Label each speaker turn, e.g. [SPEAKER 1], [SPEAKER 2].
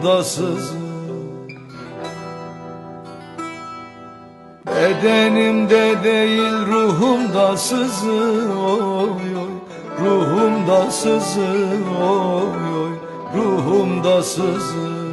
[SPEAKER 1] Ruhumda sızı Bedenimde değil ruhumda sızı oy oy. Ruhumda sızı oy oy. Ruhumda sızı